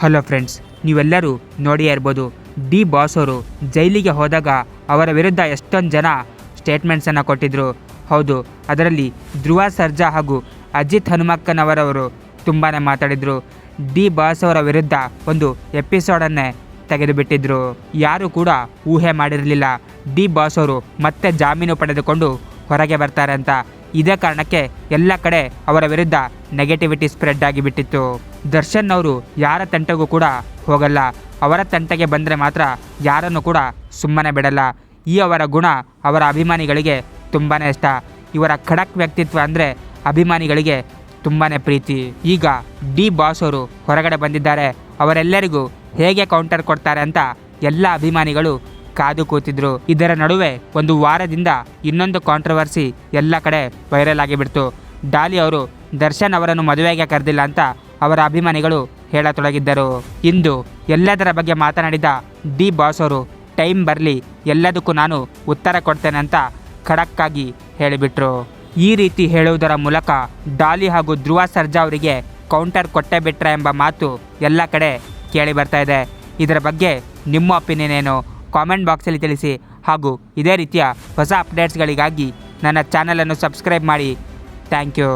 Hello friends, ನೀವೆಲ್ಲರೂ ನೋಡಿಯೇ ಇರ್ಬೋದು, ಡಿ ಬಾಸ್ ಅವರು ಜೈಲಿಗೆ ಹೋದಾಗ ಅವರ ವಿರುದ್ಧ ಎಷ್ಟೊಂದು ಜನ ಸ್ಟೇಟ್ಮೆಂಟ್ಸನ್ನು ಕೊಟ್ಟಿದ್ದರು ಹೌದು, ಅದರಲ್ಲಿ ಧ್ರುವ ಸರ್ಜಾ ಹಾಗೂ ಅಜಿತ್ ಹನುಮಕ್ಕನವರವರು ತುಂಬಾ ಮಾತಾಡಿದರು. ಡಿ ಬಾಸ್ ಅವರ ವಿರುದ್ಧ ಒಂದು ಎಪಿಸೋಡನ್ನೇ ತೆಗೆದುಬಿಟ್ಟಿದ್ರು. ಯಾರೂ ಕೂಡ ಊಹೆ ಮಾಡಿರಲಿಲ್ಲ. ಡಿ ಬಾಸ್ ಅವರು ಮತ್ತೆ ಜಾಮೀನು ಪಡೆದುಕೊಂಡು ಹೊರಗೆ ಬರ್ತಾರೆ ಅಂತ. ಇದೇ ಕಾರಣಕ್ಕೆ ಎಲ್ಲ ಕಡೆ ಅವರ ವಿರುದ್ಧ ನೆಗೆಟಿವಿಟಿ ಸ್ಪ್ರೆಡ್ ಆಗಿಬಿಟ್ಟಿತ್ತು. ದರ್ಶನ್ ಅವರು ಯಾರ ತಂಟೆಗೂ ಕೂಡ ಹೋಗಲ್ಲ. ಅವರ ತಂಟೆಗೆ ಬಂದರೆ ಮಾತ್ರ ಯಾರನ್ನು ಕೂಡ ಸುಮ್ಮನೆ ಬಿಡಲ್ಲ. ಈ ಅವರ ಗುಣ ಅವರ ಅಭಿಮಾನಿಗಳಿಗೆ ತುಂಬಾ ಇಷ್ಟ. ಇವರ ಖಡಕ್ ವ್ಯಕ್ತಿತ್ವ ಅಂದರೆ ಅಭಿಮಾನಿಗಳಿಗೆ ತುಂಬಾ ಪ್ರೀತಿ. ಈಗ ಡಿ ಬಾಸ್ ಅವರು ಹೊರಗಡೆ ಬಂದಿದ್ದಾರೆ. ಅವರೆಲ್ಲರಿಗೂ ಹೇಗೆ ಕೌಂಟರ್ ಕೊಡ್ತಾರೆ ಅಂತ ಎಲ್ಲ ಅಭಿಮಾನಿಗಳು ಕಾದು ಕೂತಿದ್ರು. ಇದರ ನಡುವೆ ಒಂದು ವಾರದಿಂದ ಇನ್ನೊಂದು ಕಾಂಟ್ರವರ್ಸಿ ಎಲ್ಲ ಕಡೆ ವೈರಲ್ ಆಗಿಬಿಡ್ತು. ಡಾಲಿ ಅವರು, ದರ್ಶನ್ ಅವರನ್ನು ಮದುವೆಗೆ ಕರೆದಿಲ್ಲ ಅಂತ ಅವರ ಅಭಿಮಾನಿಗಳು ಹೇಳತೊಡಗಿದ್ದರು. ಇಂದು ಎಲ್ಲದರ ಬಗ್ಗೆ ಮಾತನಾಡಿದ ಡಿ ಬಾಸ್ ಅವರು ಟೈಮ್ ಬರಲಿ, ಎಲ್ಲದಕ್ಕೂ ನಾನು ಉತ್ತರ ಕೊಡ್ತೇನೆ ಅಂತ ಖಡಕ್ಕಾಗಿ ಹೇಳಿಬಿಟ್ರು. ಈ ರೀತಿ ಹೇಳುವುದರ ಮೂಲಕ ಡಾಲಿ ಹಾಗೂ ಧ್ರುವ ಸರ್ಜಾ ಅವರಿಗೆ ಕೌಂಟರ್ ಕೊಟ್ಟೇ ಬಿಟ್ರ ಎಂಬ ಮಾತು ಎಲ್ಲ ಕಡೆ ಕೇಳಿ ಬರ್ತಾ ಇದೆ. ಇದರ ಬಗ್ಗೆ ನಿಮ್ಮ ಒಪಿನಿಯನ್ ಏನು? ಕಾಮೆಂಟ್ ಬಾಕ್ಸಲ್ಲಿ ತಿಳಿಸಿ. ಹಾಗೂ ಇದೇ ರೀತಿಯ ಹೊಸ ಅಪ್ಡೇಟ್ಸ್ಗಳಿಗಾಗಿ ನನ್ನ ಚಾನಲನ್ನು ಸಬ್ಸ್ಕ್ರೈಬ್ ಮಾಡಿ. Thank you.